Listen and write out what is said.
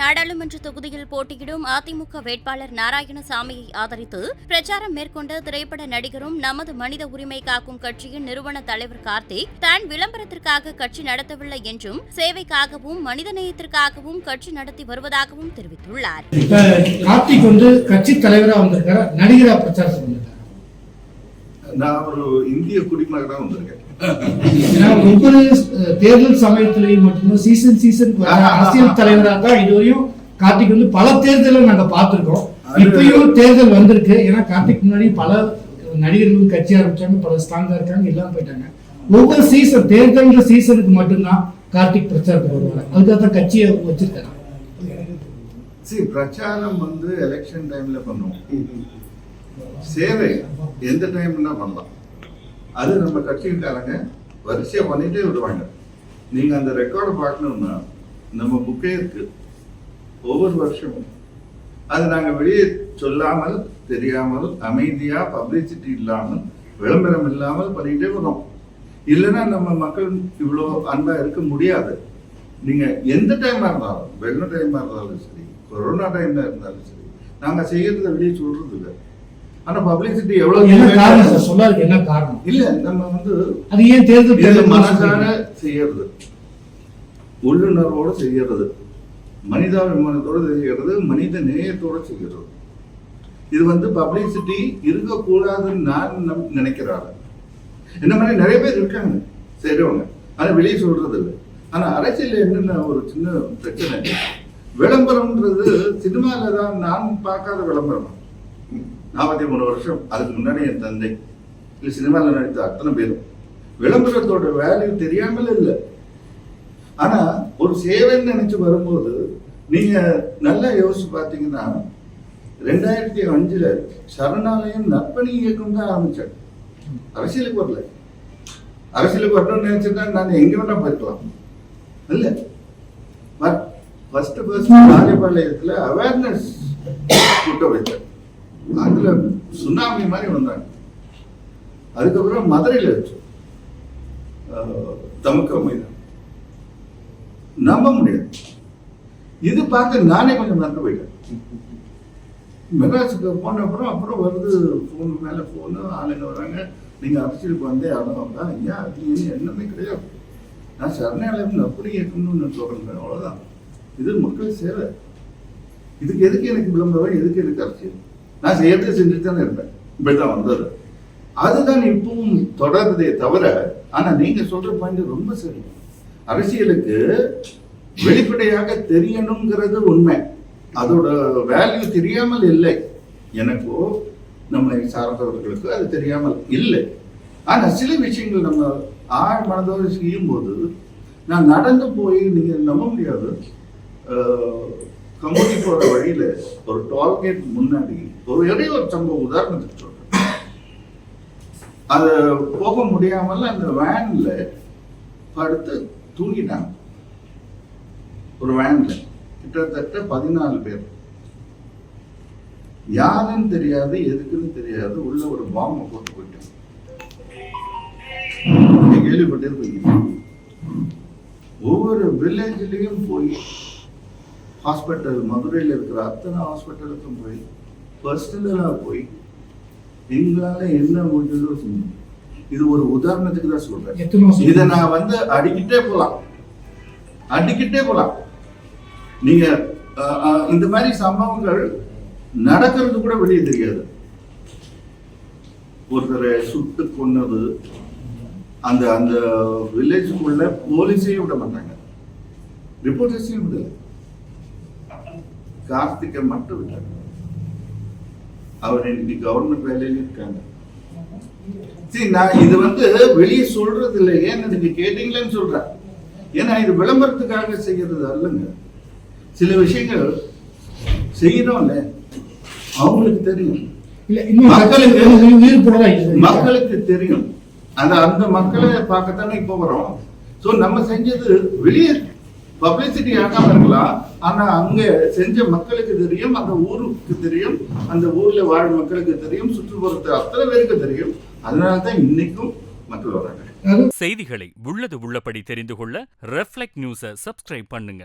நாடாளுமன்ற தொகுதியில் போட்டியிடும் அதிமுக வேட்பாளர் நாராயணசாமியை ஆதரித்து பிரச்சாரம் மேற்கொண்ட திரைப்பட நடிகரும் நமது மனித உரிமை காக்கும் கட்சியின் நிறுவன தலைவர் கார்த்திக் தான் விளம்பரத்திற்காக கட்சி நடத்தவில்லை என்றும் சேவைக்காகவும் மனிதநேயத்திற்காகவும் கட்சி நடத்தி வருவதாகவும் தெரிவித்துள்ளார். கார்த்திக் வந்து கட்சி தலைவரா வந்திருக்காரு? நடிகரா பிரச்சாரத்துக்கு வந்திருக்காரு நான் ஒரு இந்திய குடிமகனா வந்திருக்கேன். ஒவ்வொரு அஹ், தேர்தல் சமயத்திலையும் மட்டும்தான் சீசன் சீசன் அரசியல் தலைவரா தான் இதுவரையும் கார்த்திக் வந்து பல தேர்தலை நாங்க பார்த்திருக்கோம் இப்பயும் தேர்தல் வந்திருக்கு. ஏன்னா கார்த்திக் முன்னாடி பல நடிகர்கள் கட்சி ஆரம்பிச்சாங்க பல ஸ்ட்ராங்கா இருக்காங்க எல்லாம் போயிட்டாங்க. ஒவ்வொரு சீசன் தேர்தல்ன்ற சீசனுக்கு மட்டும்தான் கார்த்திக் பிரச்சாரத்துக்கு வருவாங்க அதுக்காக தான் கட்சியை வச்சிருக்காரு. சரி பிரச்சாரம் வந்து எலெக்ஷன் டைம்ல பண்ணுவோம். சேவை எந்த டைம்னா பண்ணலாம். அது நம்ம கட்சிக்காரங்க வரிசையா பண்ணிட்டே விடுவாங்க. நீங்க அந்த ரெக்கார்டு பார்க்கணும்னா நம்ம புக்கே இருக்கு ஒவ்வொரு வருஷமும் அது நாங்க வெளியே சொல்லாமல் தெரியாமல் அமைதியா பப்ளிசிட்டி இல்லாமல் விளம்பரம் இல்லாமல் பண்ணிகிட்டே வரோம் இல்லைன்னா நம்ம மக்கள் இவ்வளோ அன்பா இருக்க முடியாது. நீங்க எந்த டைமா இருந்தாலும் வெள்ள டைமா இருந்தாலும் சரி கொரோனா டைம்ல இருந்தாலும் சரி நாங்க செய்யறத வெளியே சொல்றது இல்லை ஆனா பப்ளிசிட்டி எவ்வளவு என்ன காரணம் சார் சொல்லாருக்கு என்ன காரணம்? இல்ல நம்ம வந்து அது ஏன் தேர்தல் தேர்தல் மனசார செய்யறது. உள்ளுணர்வோட செய்யறது. மனிதாபிமானத்தோட செய்யறது மனித நேயத்தோட செய்யறது. இது வந்து பப்ளிசிட்டி இருக்கக்கூடாதுன்னு நான் நினைக்கிறாரு. இந்த மாதிரி நிறைய பேர் இருக்காங்க. செய்றவங்க ஆனா வெளியே சொல்றது இல்லை. ஆனா அரசியல் என்னென்ன ஒரு சின்ன பிரச்சனை? விளம்பரம்ன்றது சினிமால தான் நான் பார்க்காத விளம்பரம்? நாற்பத்தி மூணு வருஷம் அதுக்கு முன்னாடி என் தந்தை. இல்லை சினிமாவில் நடித்த அத்தனை பேரும். விளம்பரத்தோட வேல்யூ தெரியாமல் இல்லை. ஆனா ஒரு சேவைன்னு நினைச்சு வரும்போது நீங்க நல்லா யோசிச்சு பார்த்தீங்கன்னா ரெண்டாயிரத்தி அஞ்சுல சரணாலயம் நற்பணி இயக்கம் தான் ஆரம்பிச்சாங்க அரசியலுக்கு வரல. அரசியலுக்கு வரணும்னு நினைச்சிருந்தா நான் எங்க வேணா போயிருக்கலாம். இல்ல. ஃபர்ஸ்ட் ஃபர்ஸ்ட் ராஜபாளையத்துல அவேர்னஸ் கூட்டம் வச்சேன் அதுல சுனாமி மாதிரி வந்தாங்க. அதுக்கப்புறம் மதுரையில் வச்சோம் அஹ், தமக்க நம்ப முடியாது. இது பார்த்து நானே கொஞ்சம் மறந்து போயிட்டேன். மெட்ராஸுக்கு போன அப்புறம் அப்புறம் வருது ஃபோன் மேலே ஃபோனு ஆளுங்க வராங்க. நீங்கள் அரசியலுக்கு வந்தே ஆகணும். தான் ஐயா அது என்னமே கிடையாது. நான் சரணாலயம் அப்படி இருக்கணும்னு சொல்கிறேன் அவ்வளோதான் இது மக்கள் சேவை. இதுக்கு எதுக்கு எனக்கு விளம்பரம்? எதுக்கு எனக்கு அரசியல்? நான் செய்யறது செஞ்சுட்டு தானே இருப்பேன். இப்படிதான் வந்தது. அதுதான் இப்பவும் தொடருதே தவிர ஆனா நீங்க சொல்ற பாயிண்ட் ரொம்ப சரி. அரசியலுக்கு வெளிப்படையாக தெரியணுங்கிறது உண்மை. அதோட வேல்யூ தெரியாமல் இல்லை. எனக்கோ நம்மளை சார்ந்தவர்களுக்கு அது தெரியாமல் இல்லை. ஆனா சில விஷயங்கள் நம்ம ஆழ் மனதோடு செய்யும் போது நான் நடந்து போய் நீங்க நம்ப முடியாது. கமுதி போற வழியில ஒரு டோல்கேட் முன்னாடி ஒரு இடையே ஒரு சம்பவம் உதாரணத்துக்கு சொல்றேன். அது போக முடியாமல் அந்த வேன்ல படுத்து தூங்கினாங்க ஒரு வேன்ல கிட்டத்தட்ட பதினாலு பேர். யாருன்னு தெரியாது எதுக்குன்னு தெரியாது. உள்ள ஒரு பாம்பை போட்டு போயிட்டாங்க. கேள்விப்பட்டே கேள்விப்பட்டிருப்பீங்க ஒவ்வொரு வில்லேஜ்லயும் போய் ஹாஸ்பிட்டல் மதுரையில் இருக்கிற அத்தனை ஹாஸ்பிட்டலுக்கும் போய் பர்சனலாக போய் எங்களால என்ன முடிஞ்சதோ செஞ்சோம் இது ஒரு உதாரணத்துக்கு தான் சொல்றேன். இதை நான் வந்து அடிக்கிட்டே போலாம். அடிக்கிட்டே போலாம். நீங்க இந்த மாதிரி சம்பவங்கள் நடக்கிறது கூட வெளியே தெரியாது. ஒருத்தரை சுட்டு கொன்னது அந்த அந்த வில்லேஜுக்குள்ள போலீஸையும் விட மாட்டாங்க. ரிப்போர்ட்டர்ஸையும் விடல. கார்த்திகை மட்டும் விட்டாங்க அவர் இன்னைக்கு கவர்மெண்ட் வேலையில இருக்காங்க. சரி நான் இது வந்து வெளியே சொல்றது இல்லை. ஏன்னு நீங்க கேட்டீங்களேன்னு சொல்றேன். ஏன்னா இது விளம்பரத்துக்காக செய்யறது அல்லங்க. சில விஷயங்கள் செய்யறோம்ல. அவங்களுக்கு தெரியும். மக்களுக்கு- மக்களுக்கு தெரியும். அந்த அந்த மக்களை பார்க்கத்தானே இப்போ வரோம். சோ நம்ம செஞ்சது வெளியே பப்ளிசிட்டி ஆகாம இருக்கலாம். ஆனா அங்க செஞ்ச மக்களுக்கு தெரியும் அந்த ஊருக்கு தெரியும் அந்த ஊர்ல வாழும் மக்களுக்கு தெரியும் சுற்றுப்புறத்து அத்தனை பேருக்கு தெரியும். அதனால தான் இன்னைக்கும் மக்கள் வராங்க செய்திகளை உள்ளது உள்ளபடி தெரிந்து கொள்ள ரெஃப்ளெக்ட் நியூஸை சப்ஸ்கிரைப் பண்ணுங்க.